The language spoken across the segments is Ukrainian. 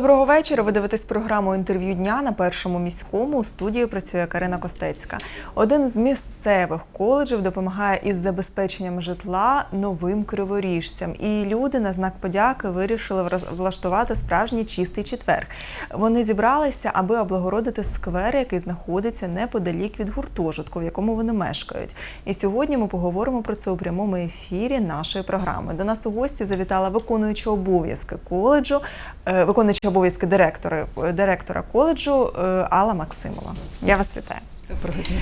Доброго вечора. Ви дивитесь програму інтерв'ю дня на першому міському. У студії працює Карина Костецька. Один з місцевих коледжів допомагає із забезпеченням житла новим криворіжцям. І люди на знак подяки вирішили влаштувати справжній чистий четвер. Вони зібралися, аби облагородити сквер, який знаходиться неподалік від гуртожитку, в якому вони мешкають. І сьогодні ми поговоримо про це у прямому ефірі нашої програми. До нас у гості завітала виконуюча обов'язки коледжу, е, виконуюча обов'язки директора, директора коледжу е, Алла Максимова. Я вас вітаю. Доброго дня.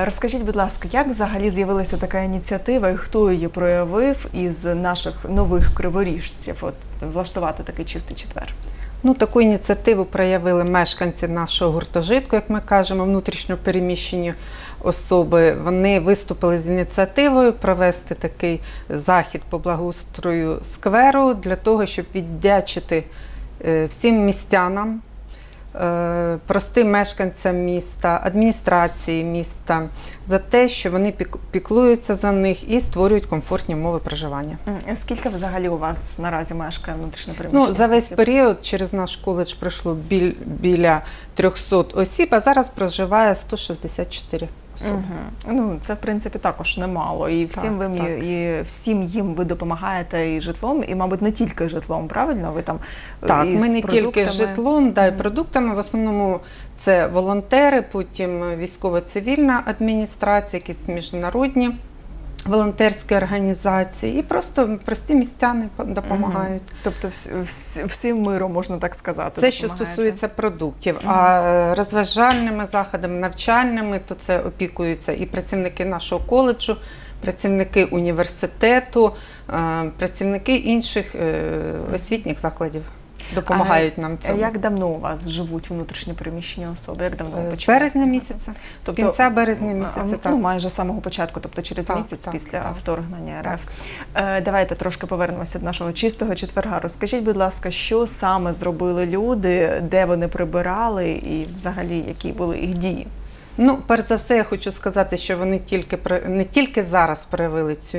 Е, Розкажіть, будь ласка, як взагалі з'явилася така ініціатива і хто її проявив із наших нових криворіжців? От влаштувати такий чистий четвер? Ну, таку ініціативу проявили мешканці нашого гуртожитку, як ми кажемо, внутрішньо переміщені особи. Вони виступили з ініціативою провести такий захід по благоустрою скверу для того, щоб віддячити всім містянам. е, Простим мешканцям міста, адміністрації міста за те, що вони пік- піклуються за них і створюють комфортні умови проживання. Скільки взагалі у вас наразі мешкає внутрішньо Ну, за весь осіб? період через наш коледж пройшло біль, біля 300 осіб, а зараз проживає 164 особи. Угу. Ну це в принципі також немало. І всім Так, ви так. і всім їм ви допомагаєте і житлом, і мабуть не тільки житлом, правильно? Ви там Так, і ми з не тільки житлом, да, і продуктами. В основному це волонтери, потім військово-цивільна адміністрація, якісь міжнародні волонтерські організації, і просто прості містяни по- допомагають. Тобто вс- вс- всім миром можна так сказати. Це що стосується продуктів. А е, розважальними заходами, навчальними, то це опікуються і працівники нашого коледжу, працівники університету, е, працівники інших е, освітніх закладів допомагають нам А цьому. Як давно у вас живуть внутрішньо переміщені особи? Як давно ви Е, З березня місяця, Тобто, з кінця березня місяця. ну, Так. Ну, майже з самого початку, тобто через Так, місяць так, після так. вторгнення РФ. Е, давайте трошки повернемося до нашого чистого четверга. Розкажіть, будь ласка, що саме зробили люди, де вони прибирали, і взагалі які були їх дії? Ну, перш за все, я хочу сказати, що вони тільки не тільки зараз проявили цю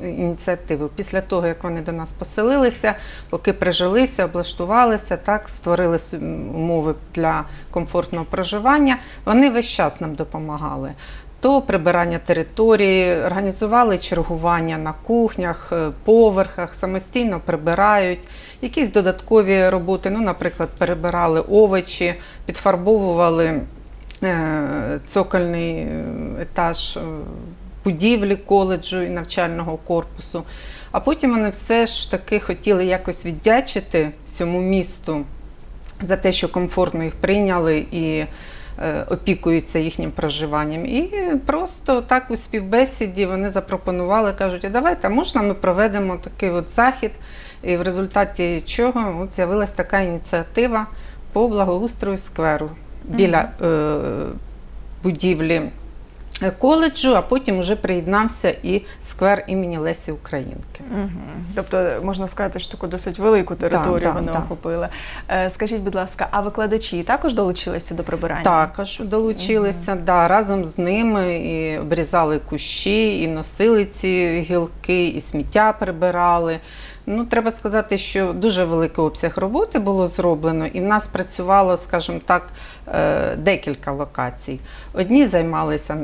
ініціативу. Після того, як вони до нас поселилися, поки прижилися, облаштувалися, так створили умови для комфортного проживання. Вони весь час нам допомагали. То прибирання території, організували чергування на кухнях, е, поверхах, самостійно прибирають. Якісь додаткові роботи, ну, наприклад, перебирали овочі, підфарбовували цокольний е, етаж е, будівлі коледжу і навчального корпусу. А потім вони все ж таки хотіли якось віддячити цьому місту за те, що комфортно їх прийняли і е, опікуються їхнім проживанням. І просто так у співбесіді вони запропонували, кажуть, а давайте, можна ми проведемо такий от захід, і в результаті чого з'явилася така ініціатива по благоустрою скверу біля е, будівлі е, коледжу, а потім вже приєднався і сквер імені Лесі Українки. Угу. Тобто можна сказати, що таку досить велику територію так, вони так. охопили. Е, скажіть, будь ласка, а викладачі також долучилися до прибирання? Також долучилися да, разом з ними і обрізали кущі, і носили ці гілки, і сміття прибирали. Ну, треба сказати, що дуже великий обсяг роботи було зроблено, і в нас працювало, скажімо так, е, декілька локацій. Одні займалися,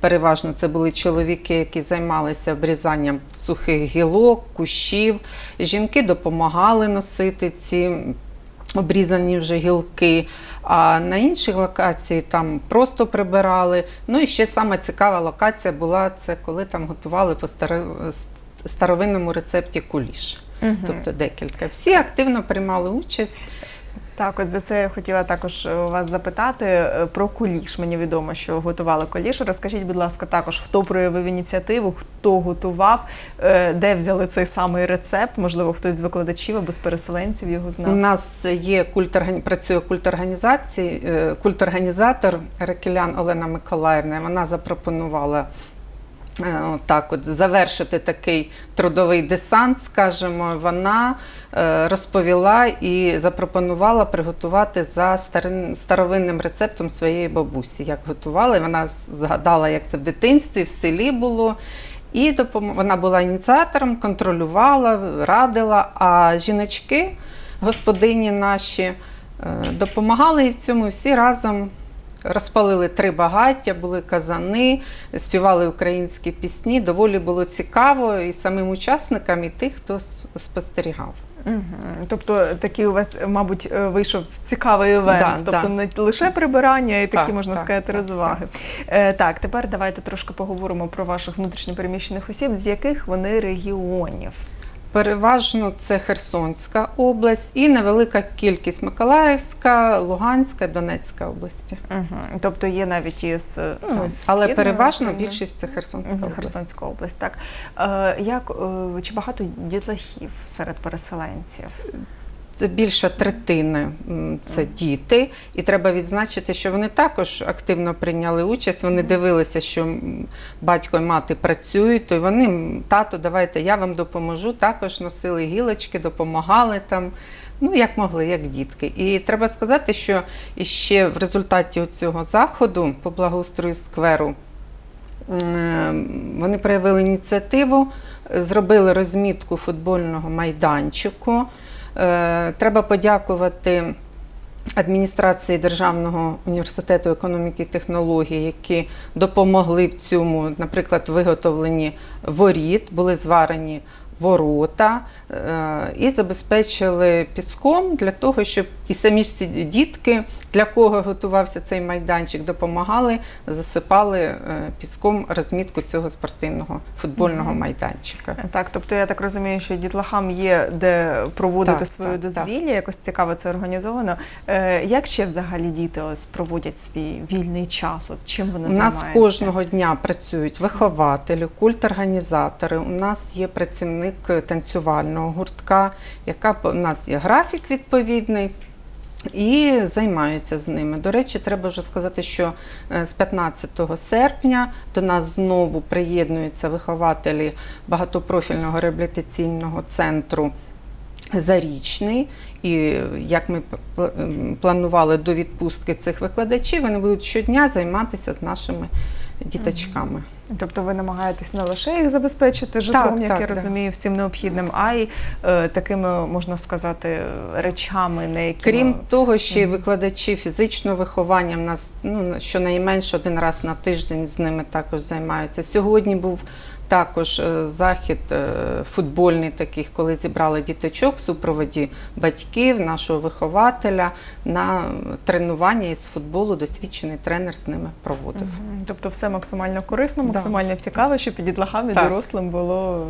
переважно це були чоловіки, які займалися обрізанням сухих гілок, кущів. Жінки допомагали носити ці обрізані вже гілки. А на іншій локації там просто прибирали. Ну і ще саме цікава локація була це коли там готували по стари- старовинному рецепті куліш. Мгм. Тобто декілька. Всі активно приймали участь. Так, от за це я хотіла також у вас запитати е, про куліш. Мені відомо, що готували куліш. Розкажіть, будь ласка, також хто проявив ініціативу, хто готував, е, де взяли цей самий рецепт? Можливо, хтось з викладачів або з переселенців його У нас є культ працює культорганізації, е, культорганізатор Рекелян Олена Миколаївна. Вона запропонувала е, так, от завершити такий трудовий десант, скажімо. Вона е, розповіла і запропонувала приготувати за старовинним рецептом своєї бабусі, як готували. Вона згадала, як це в дитинстві, в селі було. І допом... вона була ініціатором, контролювала, радила. А жіночки господині наші е, допомагали і в цьому всі разом. Розпалили три багаття, були казани, співали українські пісні. Доволі було цікаво і самим учасникам, і тих, хто спостерігав. Мгм. Тобто такий у вас, мабуть, е, вийшов цікавий івент. Да, тобто да. не лише прибирання, і такі, Так, можна так, сказати, так, розваги. Е, так, тепер давайте трошки поговоримо про ваших внутрішньопереміщених осіб, з яких вони регіонів. Переважно це Херсонська область і невелика кількість Миколаївська, Луганська, Донецька області. Угу. Тобто є навіть із ну, з Але переважно України. більшість це Херсонська область. Херсонська область. Так е, як е, чи багато дітлахів серед переселенців? Це більше третини це діти, і треба відзначити, що вони також активно прийняли участь. Вони дивилися, що батько і мати працюють, то вони тато, давайте я вам допоможу. Також носили гілочки, допомагали там. Ну, як могли, як дітки. І треба сказати, що ще в результаті цього заходу по благоустрою скверу вони проявили ініціативу, зробили розмітку футбольного майданчику. Е, Треба подякувати адміністрації Державного університету економіки і технологій, які допомогли в цьому, наприклад, виготовленні воріт, були зварені ворота е, і забезпечили піском для того, щоб і самі ж ці дітки, для кого готувався цей майданчик, допомагали, засипали е, піском розмітку цього спортивного футбольного майданчика. Так, тобто я так розумію, що дітлахам є де проводити Так, своє так, дозвілля, якось цікаво це організовано. Е, як ще взагалі діти ось проводять свій вільний час? От чим вони У нас кожного дня працюють вихователі, культорганізатори. У нас є працівник танцювального гуртка, яка у нас є графік відповідний. І займаються з ними. До речі, треба вже сказати, що е, з 15 серпня до нас знову приєднуються вихователі багатопрофільного реабілітаційного центру Зарічний. І е, як ми планували до відпустки цих викладачів, вони будуть щодня займатися з нашими діточками. Тобто ви намагаєтесь не лише їх забезпечити житлом, як я розумію, всім необхідним, а й е, такими, можна сказати, речами, на які Крім того, ще й викладачі фізичного виховання в нас ну, щонайменше один раз на тиждень з ними також займаються. Сьогодні був також е, захід е, футбольний такий, коли зібрали діточок в супроводі батьків, нашого вихователя на тренування із футболу. Досвідчений тренер з ними проводив. Тобто все максимально корисно, Да. максимально цікаво, щоб дітлахам і дорослим було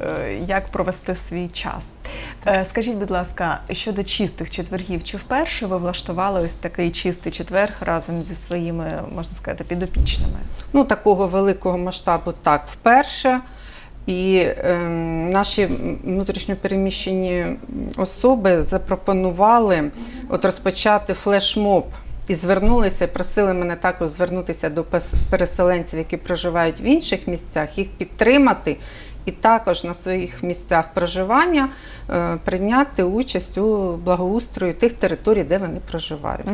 е, як провести свій час. Скажіть, будь ласка, щодо чистих четвергів, чи вперше ви влаштували ось такий чистий четверг разом зі своїми, можна сказати, підопічними? Ну, такого великого масштабу так вперше. І ем, наші внутрішньопереміщені особи запропонували от розпочати флешмоб. І звернулися, просили мене також звернутися до переселенців, які проживають в інших місцях, їх підтримати і також на своїх місцях проживання е, прийняти участь у благоустрої тих територій, де вони проживають.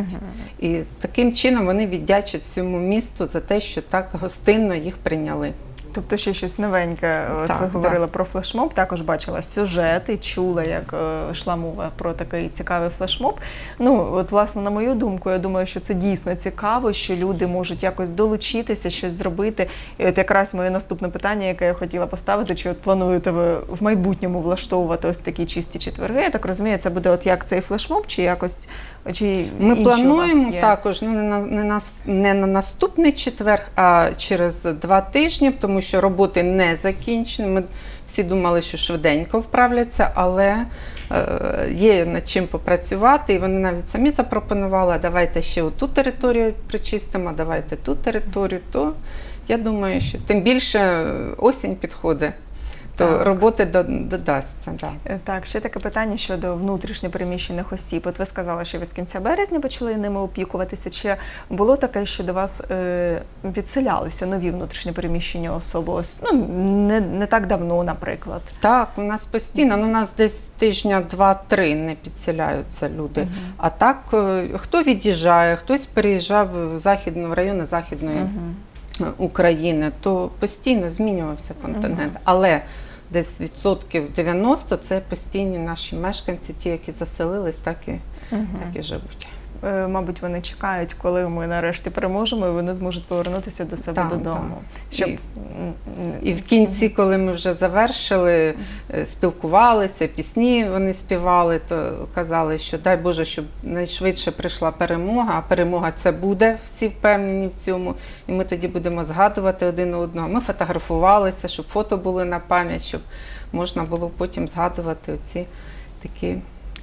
І таким чином вони віддячать всьому місту за те, що так гостинно їх прийняли. Тобто ще щось новеньке. От Так, ви так. говорили про флешмоб, також бачила сюжети, чула, як е, йшла мова про такий цікавий флешмоб. Ну, от, власне, на мою думку, я думаю, що це дійсно цікаво, що люди можуть якось долучитися, щось зробити. І от якраз моє наступне питання, яке я хотіла поставити, чи от плануєте ви в майбутньому влаштовувати ось такі чисті четверги? Я так розумію, це буде от як цей флешмоб, чи якось чи Ми інші у вас плануємо є? також ну, не, на, не, на, не на наступний четвер, а через два тижні, тому що роботи не закінчені. Ми всі думали, що швиденько вправляться, але е, є над чим попрацювати. І вони навіть самі запропонували, давайте ще оту територію причистимо, давайте ту територію. То я думаю, що тим більше е, осінь підходить, то Так. роботи додасться. Да. Е, Так, ще таке питання щодо внутрішньо переміщених осіб. От ви сказали, що ви з кінця березня почали ними опікуватися. Чи було таке, що до вас е, відселялися нові внутрішньо переміщені особи? Ось ну не, не так давно, наприклад. Так, у нас постійно, ну, у нас десь тижня два-три не підселяються люди. А так, е, хто від'їжджає, хтось переїжджав в західну в райони Західної Мгм. України, то постійно змінювався континент. Але десь відсотків 90 це постійні наші мешканці, ті, які заселились, так і, так і живуть. Е, Мабуть, вони чекають, коли ми нарешті переможемо, і вони зможуть повернутися до себе Так, додому. так. Щоб І- І в кінці, коли ми вже завершили, е, спілкувалися, пісні вони співали, то казали, що дай Боже, щоб найшвидше прийшла перемога. А перемога це буде, всі впевнені в цьому. І ми тоді будемо згадувати один одного. Ми фотографувалися, щоб фото були на пам'ять, щоб можна було потім згадувати оці такі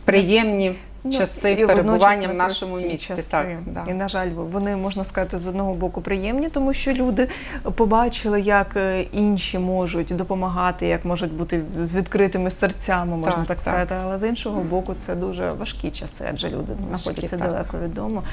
приємні часи і перебування в нашому місті. часи. Так, да. І, на жаль, вони, можна сказати, з одного боку приємні, тому що люди побачили, як е, інші можуть допомагати, як можуть бути з відкритими серцями, можна так, Так, так. сказати. Але з іншого боку, це дуже важкі часи, адже люди знаходяться так. далеко від дому.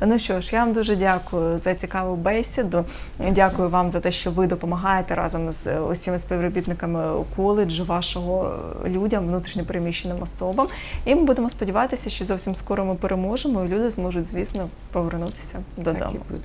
Ну що ж, я вам дуже дякую за цікаву бесіду. Дякую вам за те, що ви допомагаєте разом з е, усіма співробітниками коледжу вашого е, людям, внутрішньопереміщеним особам. І ми будемо сподіватися, що зовсім скоро ми переможемо, і люди зможуть, звісно, повернутися Так додому. і буде.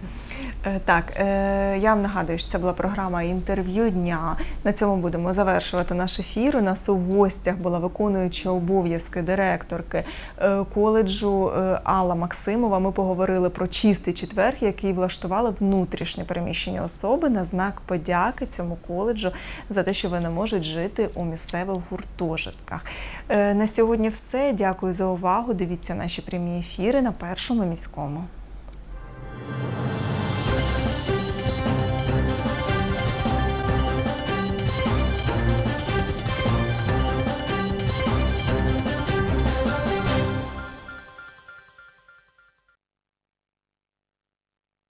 Е, Так, е, я вам нагадую, що це була програма інтерв'ю дня. На цьому будемо завершувати наш ефір. У нас у гостях була виконуюча обов'язки директорки е, коледжу е, Алла Максимова. Ми поговорили про чистий четвер, який влаштували внутрішньо переміщені особи на знак подяки цьому коледжу за те, що вони можуть жити у місцевих гуртожитках. На сьогодні все. Дякую за увагу. Дивіться наші прямі ефіри на першому міському.